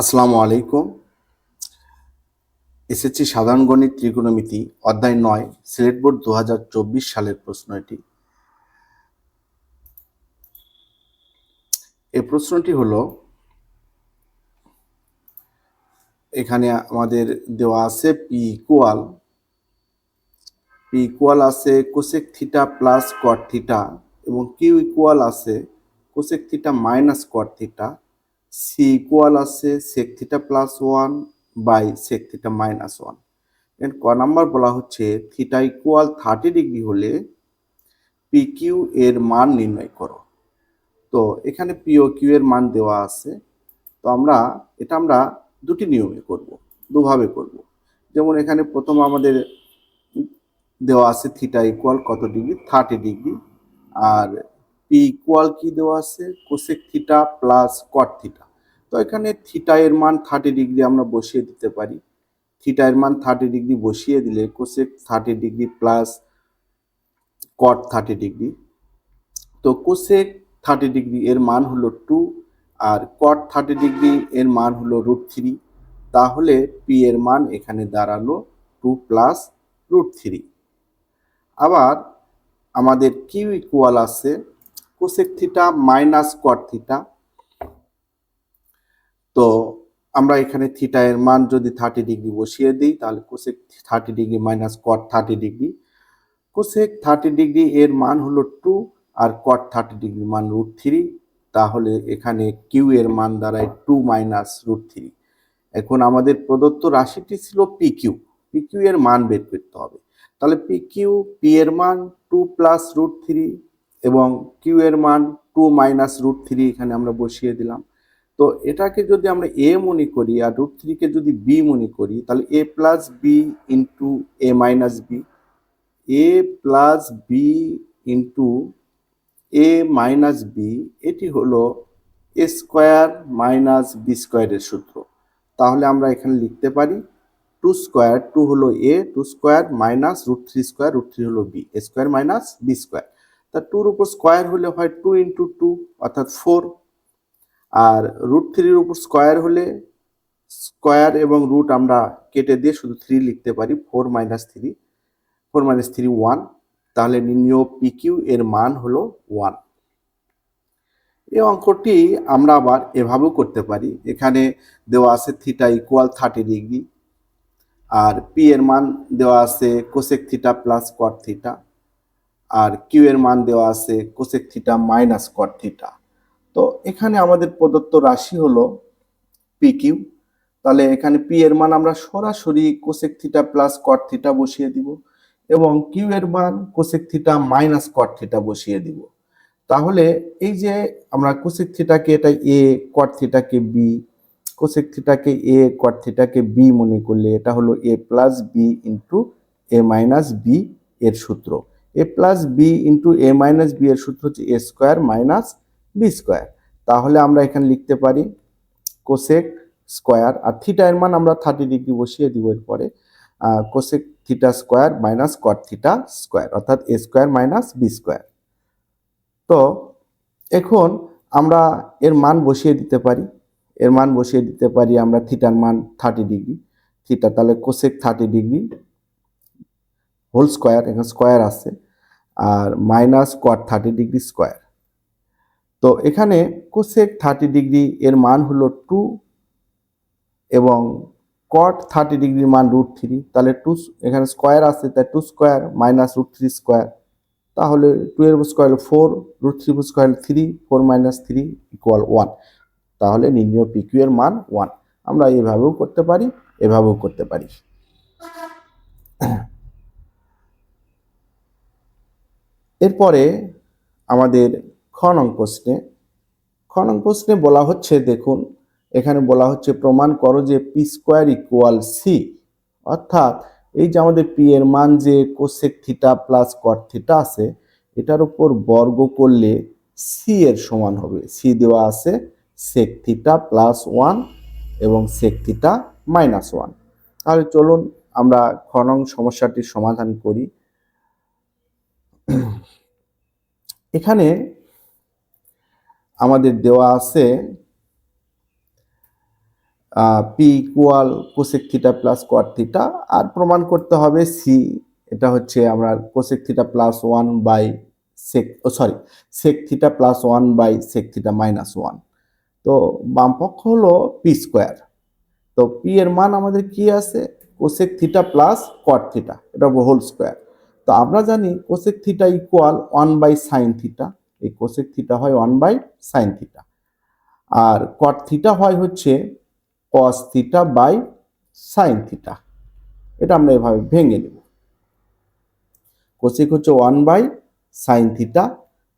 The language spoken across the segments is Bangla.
আসসালামু আলাইকুম। এসএসসি সাধারণ গণিত ত্রিকোণমিতি অধ্যায় নয়, সিলেট বোর্ড দু হাজার চব্বিশ সালের প্রশ্ন এটি। এই প্রশ্নটি হলো, এখানে আমাদের দেওয়া আছে পি ইকুয়াল পি ইকুয়াল আছে cosec theta plus cot theta এবং কিউ ইকুয়াল আছে cosec theta minus cot theta. C equal আছে sec theta plus one by sec theta minus ওয়ানের ক নাম্বার বলা হচ্ছে থিটা ইকুয়াল থার্টি ডিগ্রি হলে পি কিউ এর মান নির্ণয় করো। তো এখানে পি ও কিউ এর মান দেওয়া আছে। তো আমরা, এটা আমরা দুটি নিয়মে করব, দুভাবে করব। যেমন এখানে প্রথম আমাদের দেওয়া আছে থিটা ইকুয়াল কত ডিগ্রি থার্টি ডিগ্রি আর পি ইকুয়াল কি দেওয়া আছে? Cosec theta plus cot theta তো এখানে থিটা এর মান থার্টি ডিগ্রি আমরা বসিয়ে দিতে পারি। থিটা এর মান থার্টি ডিগ্রি বসিয়ে দিলে cosec thirty degree plus cot thirty degree তো কোসেক থার্টি ডিগ্রি এর মান হলো টু আর কট থার্টি ডিগ্রি এর মান হলো রুট থ্রি তাহলে পি এর মান এখানে দাঁড়াল টু প্লাস রুট থ্রি আবার আমাদের কিউ ইকুয়াল আছে cosec theta minus cot theta তো আমরা এখানে থিটা এর মান যদি থার্টি ডিগ্রি বসিয়ে দিই, তাহলে cosec thirty degree minus cot thirty degree cosec thirty degree এর মান হলো টু আর কট থার্টি ডিগ্রি মান রুট থ্রি তাহলে এখানে কিউ এর মান দাঁড়ায় টু মাইনাস রুট থ্রি এখন আমাদের প্রদত্ত রাশিটি ছিল পি কিউ পি কিউ এর মান বের করতে হবে। তাহলে পি কিউ পি এর মান টু প্লাস রুট থ্রি এবং কিউ এর মান টু মাইনাস রুট থ্রি এখানে আমরা বসিয়ে দিলাম। তো এটাকে যদি আমরা এ মনে করি আর রুট থ্রিকে যদি বি মনে করি, তাহলে A plus B into A minus B A plus B into A minus B এটি হলো এ স্কোয়ার মাইনাস বি স্কোয়ারের সূত্র। তাহলে আমরা এখানে লিখতে পারি টু স্কোয়ার টু হলো A two square minus root three square root three হলো B A square minus B square তা টুর উপর স্কোয়ার হলে হয় টু ইন্টু টু অর্থাৎ ফোর আর রুট থ্রির উপর স্কোয়ার হলে স্কোয়ার এবং রুট আমরা কেটে দিয়ে শুধু থ্রি লিখতে পারি four minus three four minus three one তাহলে নির্ণয় পিকিউ এর মান হলো ওয়ান এই অঙ্কটি আমরা আবার এভাবেও করতে পারি। এখানে দেওয়া আছে থিটা ইকুয়াল থার্টি ডিগ্রি আর পি এর মান দেওয়া আছে cosec theta plus cot theta আর কিউ এর মান দেওয়া আছে cosec theta minus cot theta তো এখানে আমাদের প্রদত্ত রাশি হলো পি কিউ। তাহলে এখানে পি এর মান আমরা সরাসরি cosec theta plus cot theta বসিয়ে দিব এবং কিউ এর মান cosec theta minus cot theta বসিয়ে দিব। তাহলে এই যে আমরা কোসেক থিটাকে এটা এ কট থিটাকে বি কোসেক থিটাকে এ কট থিটাকে বি মনে করলে এটা হলো A plus B into A minus B এর সূত্র। A plus B into A minus B এর সূত্র হচ্ছে A square minus B square. তাহলে আমরা এখানে লিখতে পারি কোসেক স্কোয়ার, আর থিটা এর মান আমরা থার্টি ডিগ্রি বসিয়ে দিব এরপরে cosec theta square minus cot theta square, অর্থাৎ A square minus B square. তো এখন আমরা এর মান বসিয়ে দিতে পারি, এর মান বসিয়ে দিতে পারি আমরা থিটার মান থার্টি ডিগ্রি থিটা তাহলে cosec thirty degree whole square, এখানে স্কোয়ার আছে, আর minus cot thirty degree square. তো এখানে কোসেক থার্টি ডিগ্রি এর মান হলো টু এবং কট থার্টি ডিগ্রির মান রুট থ্রি। তাহলে টু এখানে স্কোয়ার আছে, তাই two square minus root three square. তাহলে টু এর square four, root three square three, four minus three equal one. তাহলে নির্ণয় পিকিউ এর মান ওয়ান। আমরা এভাবেও করতে পারি, এভাবেও করতে পারি। এরপরে আমাদের খ নং প্রশ্নে, খ নং প্রশ্নে বলা হচ্ছে, দেখুন, এখানে বলা হচ্ছে, প্রমাণ করো যে পি স্কোয়ার ইকুয়াল সি অর্থাৎ এই যে আমাদের পি এর মান যে cosec theta plus cot theta আছে, এটার উপর বর্গ করলে সি এর সমান হবে। সি দেওয়া আছে সেক থিটা প্লাস ওয়ান এবং সেক থিটা মাইনাস ওয়ান তাহলে চলুন আমরা খ নং সমস্যাটির সমাধান করি। এখানে আমাদের দেওয়া আছে P equal cosec theta plus cot theta আর প্রমাণ করতে হবে সি এটা হচ্ছে আমরা cosec theta plus one by sec sorry sec theta plus one by sec theta minus one তো বাম পক্ষ হলো পি স্কোয়ার তো পি এর মান আমাদের কি আছে? Cosec theta plus cot theta এটা হোল স্কোয়ার তো আমরা জানি cosec theta equal one by sine theta এই কোসেক থিটা হয় ওয়ান বাই সাইন থিটা আর কট থিটা হয় হচ্ছে cos theta by sine theta এটা আমরা এভাবে ভেঙে নেব। কোসেক হচ্ছে ওয়ান বাই সাইন থিটা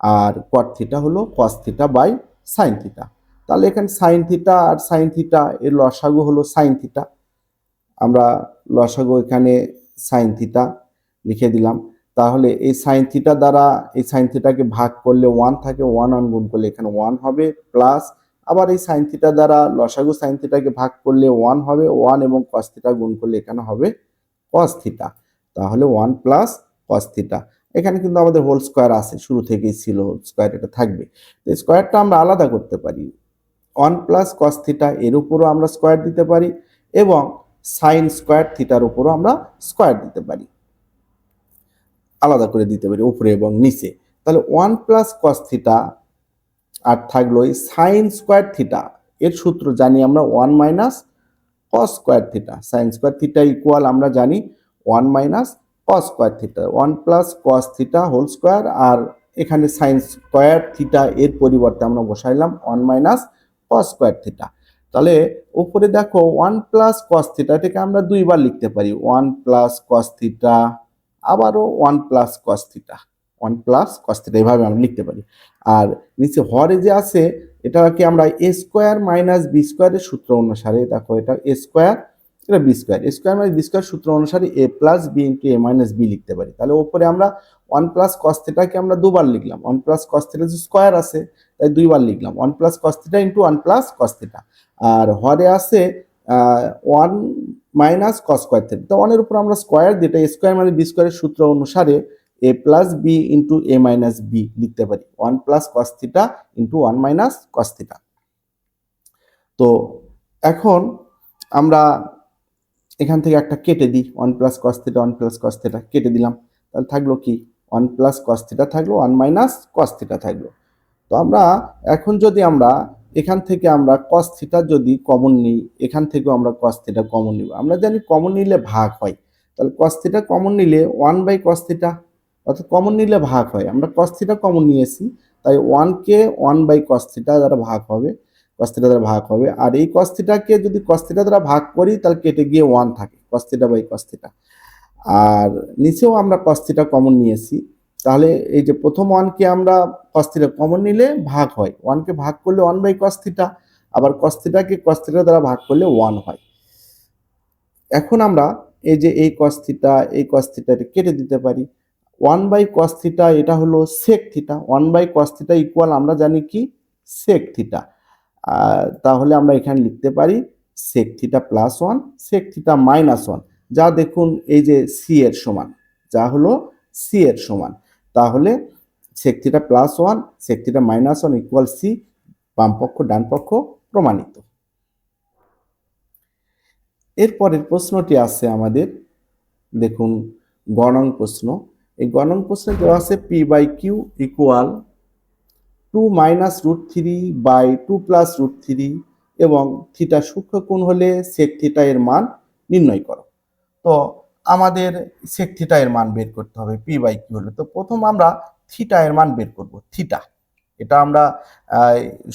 আর কট থিটা হলো cos theta by sine theta তাহলে এখানে সাইন থিটা আর সাইন থিটা এর লসাগু হলো সাইন থিটা আমরা লসাগু এখানে সাইন থিটা লিখে দিলাম। তাহলে এই সাইন থিটা দ্বারা এই সাইন থিটাকে ভাগ করলে ওয়ান থাকে ওয়ান অন গুণ করলে এখানে ওয়ান হবে প্লাস আবার এই সাইন থিটা দ্বারা লসাগু সাইন থিটাকে ভাগ করলে ওয়ান হবে ওয়ান এবং কস থিটা গুণ করলে এখানে হবে কস থিটা তাহলে ওয়ান প্লাস কস থিটা এখানে কিন্তু আমাদের হোল স্কোয়ার আছে, শুরু থেকেই ছিল হোল স্কোয়ার এটা থাকবে। তো স্কোয়ারটা আমরা আলাদা করতে পারি। ওয়ান প্লাস কস থিটা এর উপরও আমরা স্কোয়ার দিতে পারি এবং সাইন স্কোয়ার থিটার উপরও আমরা স্কোয়ার দিতে পারি। আলাদা করে দিতে পারি, উপরে এবং নিচে। তাহলে ওয়ান প্লাস কস থিটা আর থাকল এই সাইন স্কোয়ার থিটা এর সূত্র জানি আমরা one minus cos square theta sine square theta equal আমরা জানি one minus cos square theta one plus cos theta whole square আর এখানে সাইন স্কোয়ার থিটা এর পরিবর্তে আমরা বসাইলাম one minus cos square theta তাহলে উপরে দেখো ওয়ান প্লাস কস থিটা এটাকে আমরা দুইবার লিখতে পারি। ওয়ান প্লাস কস থিটা আবারও one plus cos theta one plus cos theta এইভাবে আমরা লিখতে পারি। আর নিচে হরে যে আছে, এটাকে আমরা এ স্কোয়ার মাইনাস বি স্কোয়ারের সূত্র অনুসারে, দেখো এটা এ স্কোয়ার এটা B square A square minus B square সূত্র অনুসারে A plus B into A minus B লিখতে পারি। তাহলে ওপরে আমরা ওয়ান প্লাস কস থিটাকে আমরা দুবার লিখলাম। ওয়ান প্লাস কস থিটা যে স্কোয়ার আছে, তাই দুইবার লিখলাম। One plus cos theta into one plus cos theta আর হরে আছে one minus cos square theta তো ওয়ানের উপর আমরা স্কোয়ার যেটা স্কোয়ার মানে বি স্কোয়ারের সূত্র অনুসারে A plus B into A minus B লিখতে পারি। One plus cos theta into one minus cos theta তো এখন আমরা এখান থেকে একটা কেটে দিই। One plus cos theta one plus cos theta কেটে দিলাম। তাহলে থাকল কি? ওয়ান প্লাস কস থিটা থাকল ওয়ান মাইনাস কস থিটা থাকল। তো আমরা এখন যদি আমরা এখান থেকে আমরা কস থিটা যদি কমন নিই এখান থেকেও আমরা কস থিটা কমন নিব আমরা জানি কমন নিলে ভাগ হয় তাহলে কস থিটা কমন নিলে ওয়ান বাই কস থিটা অর্থাৎ কমন নিলে ভাগ হয় আমরা কস থিটা কমন নিয়েছি তাই ওয়ানকে ওয়ান বাই কস থিটা দ্বারা ভাগ হবে কস থিটা দ্বারা ভাগ হবে আর এই কস থিটাকে যদি কস থিটা দ্বারা ভাগ করি তাহলে কেটে গিয়ে ওয়ান থাকে cos theta by cos theta আর নিচেও আমরা কস থিটা কমন নিয়েছি তাহলে এই যে প্রথম ওয়ানকে আমরা কস থিটা কমন নিলে ভাগ হয়। ওয়ানকে ভাগ করলে ওয়ান বাই কস থিটা আবার কস থিটাকে কস থিটা দ্বারা ভাগ করলে ওয়ান হয়। এখন আমরা এই যে এই কস থিটা এই কস থিটা কেটে দিতে পারি। ওয়ান বাই কস থিটা এটা হলো sec theta one by cos theta equal আমরা জানি কি? সেক থিটা তাহলে আমরা এখানে লিখতে পারি sec theta plus one sec theta minus one যা দেখুন এই যে সি এর সমান, যা হলো সি এর সমান। তাহলে sec theta plus one sec theta minus one equal C বাম পক্ষ, ডান পক্ষ প্রমাণিত। এরপরের প্রশ্নটি আছে আমাদের, দেখুন, গণং প্রশ্ন। এই গণং প্রশ্নে দেওয়া আছে P by Q equal two minus root three by two plus root three এবং থিটা সূক্ষ্ম কোণ হলে সেক থিটা এর মান নির্ণয় করো। তো আমাদের সেক থিটা এর মান বের করতে হবে পি বাই কিউ হলে। তো প্রথম আমরা থিটা এর মান বের করব থিটা এটা আমরা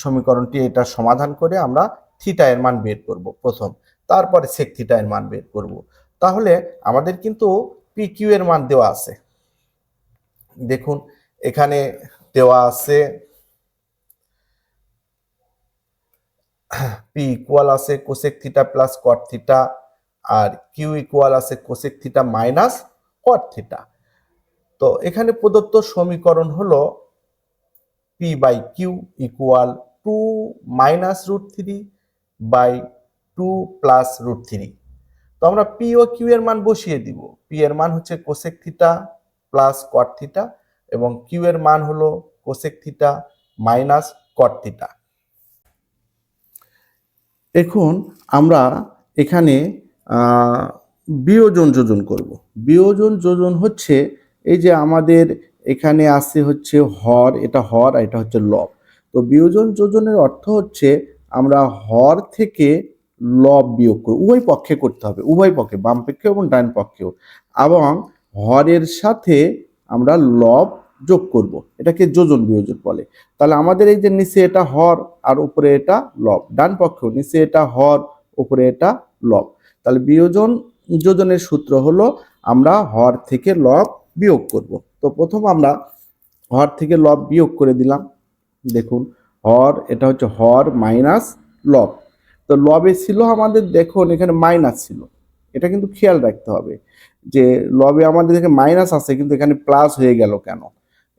সমীকরণটি এটা সমাধান করে আমরা থিটা এর মান বের করব প্রথম। তারপরে সেক থিটা এর মান বের করব। তাহলে আমাদের কিন্তু পি কিউ এর মান দেওয়া আছে। দেখুন, এখানে দেওয়া আছে পি ইকুয়াল আছে cosec theta plus cot theta আর কিউ ইকুয়াল আছে cosec theta minus cot theta তো এখানে প্রদত্ত সমীকরণ হলো P by Q equal two minus root three by two plus root three তো আমরা পি ও কিউ এর মান বসিয়ে দিব। পি এর মান হচ্ছে cosec theta plus cot theta এবং কিউ এর মান হলো cosec theta minus cot theta এখন আমরা এখানে বিয়োজন যোজন করব। বিয়োজন যোজন হচ্ছে এই যে আমাদের এখানে আছে হচ্ছে হর, এটা হর আর এটা হচ্ছে লব। তো বিয়োজন যোজনের অর্থ হচ্ছে আমরা হর থেকে লব বিয়োগ করি। উভয় পক্ষে করতে হবে, উভয় পক্ষে, বাম পক্ষে এবং ডান পক্ষেও। এবং হরের সাথে আমরা লব যোগ করব, এটাকে যোজন বিয়োজন বলে। তাহলে আমাদের এই যে নিচে এটা হর আর উপরে এটা লব, ডান পক্ষেও নিচে এটা হর, উপরে এটা লব। তাহলে বিয়োজন, যোজনের সূত্র হলো আমরা হর থেকে লব বিয়োগ করব। তো প্রথম আমরা হর থেকে লব বিয়োগ করে দিলাম। দেখুন, হর, এটা হচ্ছে হর মাইনাস লব। তো লবে ছিল আমাদের, দেখুন, এখানে মাইনাস ছিল। এটা কিন্তু খেয়াল রাখতে হবে যে লবে আমাদের এখানে মাইনাস আছে, কিন্তু এখানে প্লাস হয়ে গেল কেন?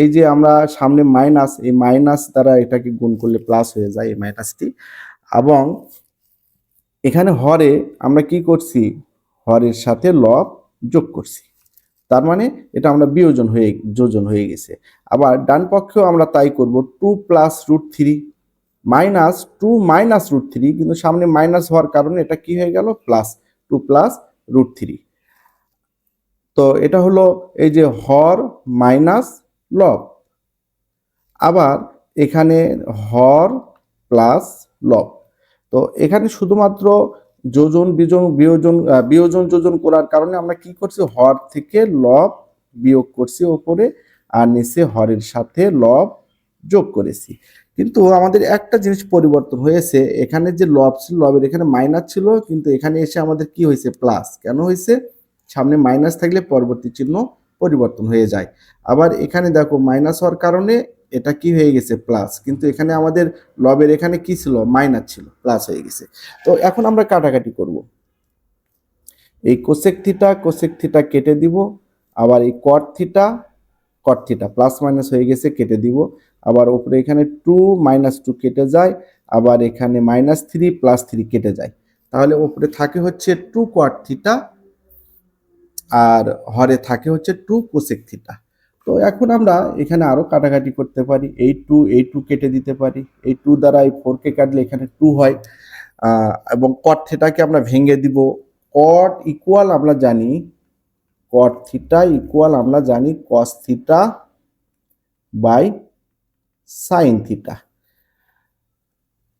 এই যে আমরা সামনে মাইনাস, এই মাইনাস দ্বারা এটাকে গুণ করলে প্লাস হয়ে যায় এই মাইনাসটি। এবং এখানে হরে আমরা কি করছি? হরের সাথে লব যোগ করছি। তার মানে এটা আমরা বিয়োজন হয়ে, যোজন হয়ে গেছে। আবার ডান পক্ষেও আমরা তাই করব two plus root three minus two minus root three, কিন্তু সামনে মাইনাস হওয়ার কারণে এটা কি হয়ে গেল? Plus two plus root three. তো এটা হলো এই যে হর মাইনাস লব। আবার এখানে হর প্লাস লব। তো এখানে শুধুমাত্র যোজন, বিজন, বিয়োজন বিয়োজন, যোজন করার কারণে আমরা কি করছি? হর থেকে লব বিয়োগ করছি ওপরে আর নিচে হরের সাথে লব যোগ করেছি। কিন্তু আমাদের একটা জিনিস পরিবর্তন হয়েছে, এখানে যে লব ছিল, লবের এখানে মাইনাস ছিল, কিন্তু এখানে এসে আমাদের কি হয়েছে? প্লাস। কেন হয়েছে? সামনে মাইনাস থাকলে পরবর্তী চিহ্ন পরিবর্তন হয়ে যায়। আবার এখানে দেখো মাইনাস হওয়ার কারণে এটা কি হয়ে গেছে? প্লাস কিন্তু এখানে আমাদের লবের এখানে কি ছিল? মাইনাস ছিল প্লাস হয়ে গেছে। তো এখন আমরা কাটাকাটি করব। এই কোসেক থিটা কোসেক থিটা কেটে দিব। আবার এই cot theta cot theta plus minus হয়ে গেছে, কেটে দিব। আবার উপরে এখানে টু মাইনাস টু কেটে যায়। আবার এখানে মাইনাস থ্রি প্লাস থ্রি কেটে যায়। তাহলে ওপরে থাকে হচ্ছে টু কট থিটা আর হরে থাকে হচ্ছে টু কোসেক থিটা তো এখন আমরা এখানে আরও কাটাকাটি করতে পারি। এই টু এই টু কেটে দিতে পারি। এই টু দ্বারা এই ফোরকে কাটলে এখানে টু হয়। এবং কট থিটাকে আমরা ভেঙে দিব। কট ইকুয়াল আমরা জানি কট থিটা ইকুয়াল আমরা জানি cos theta by sine theta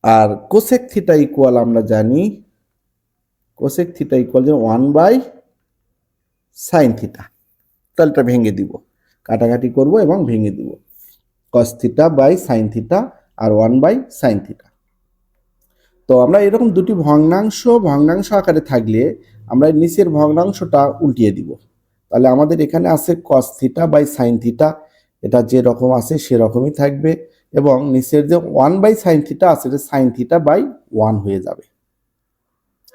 R cosec theta equal আমরা জানি cosec theta equal one by sine theta তাহলে এটা ভেঙে দিব। কাটাকাটি করব এবং ভেঙে দিব। Cos theta by sine theta R one by sine theta তো আমরা এরকম দুটি ভগ্নাংশ ভগ্নাংশ আকারে থাকলে আমরা নিচের ভগ্নাংশটা উল্টিয়ে দিব। তাহলে আমাদের এখানে আছে cos theta by sine theta এটা যে রকম আছে সেরকমই থাকবে এবং নিচের যে ওয়ান বাই সাইন থিটা আছে, এটা সাইন থিটা বাই ওয়ান হয়ে যাবে।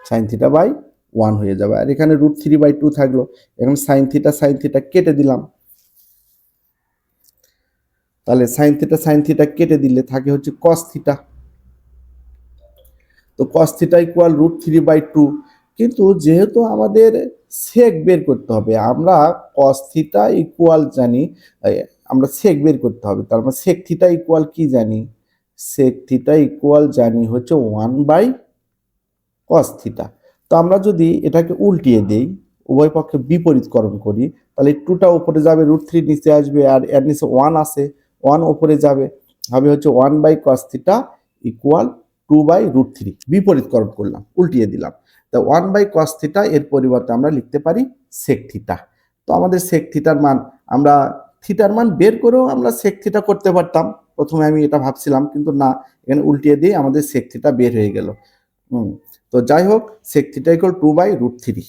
সাইন থিটা বাই ওয়ান হয়ে যাবে। আর এখানে রুট থ্রি বাই টু থাকল। এখন সাইন থিটা সাইন থিটা কেটে দিলাম। তাহলে সাইন থিটা সাইন থিটা কেটে দিলে থাকে হচ্ছে কস থিটা তো cos theta equal root three by two কিন্তু যেহেতু আমাদের সেক বের করতে হবে, আমরা কস থিটা ইকুয়াল জানি আমরা সেক বের করতে হবে। তার মানে সেক থিটা ইকুয়াল কি জানি? সেক থিটা ইকুয়াল জানি হচ্ছে ওয়ান বাই কস থিটা তো আমরা যদি এটাকে উল্টিয়ে দেই, উভয় পক্ষে বিপরীতকরণ করি, তাহলে টুটা উপরে যাবে রুট থ্রি নিচে আসবে, আর এর নিচে ওয়ান আছে। ওয়ান ওপরে যাবে। হবে হচ্ছে one by cos theta equal two by root three বিপরীতকরণ করলাম, উল্টিয়ে দিলাম। তা ওয়ান বাই কস থিটা এর পরিবর্তে আমরা লিখতে পারি সেক থিটা তো আমাদের সেক থিটার মান, আমরা থিটার মান বের করেও আমরা সেক থিটা করতে পারতাম। প্রথমে আমি এটা ভাবছিলাম, কিন্তু না, এখানে উল্টিয়ে দিয়ে আমাদের সেক থিটা বের হয়ে গেল। হুম, তো যাই হোক sec theta equal two by root three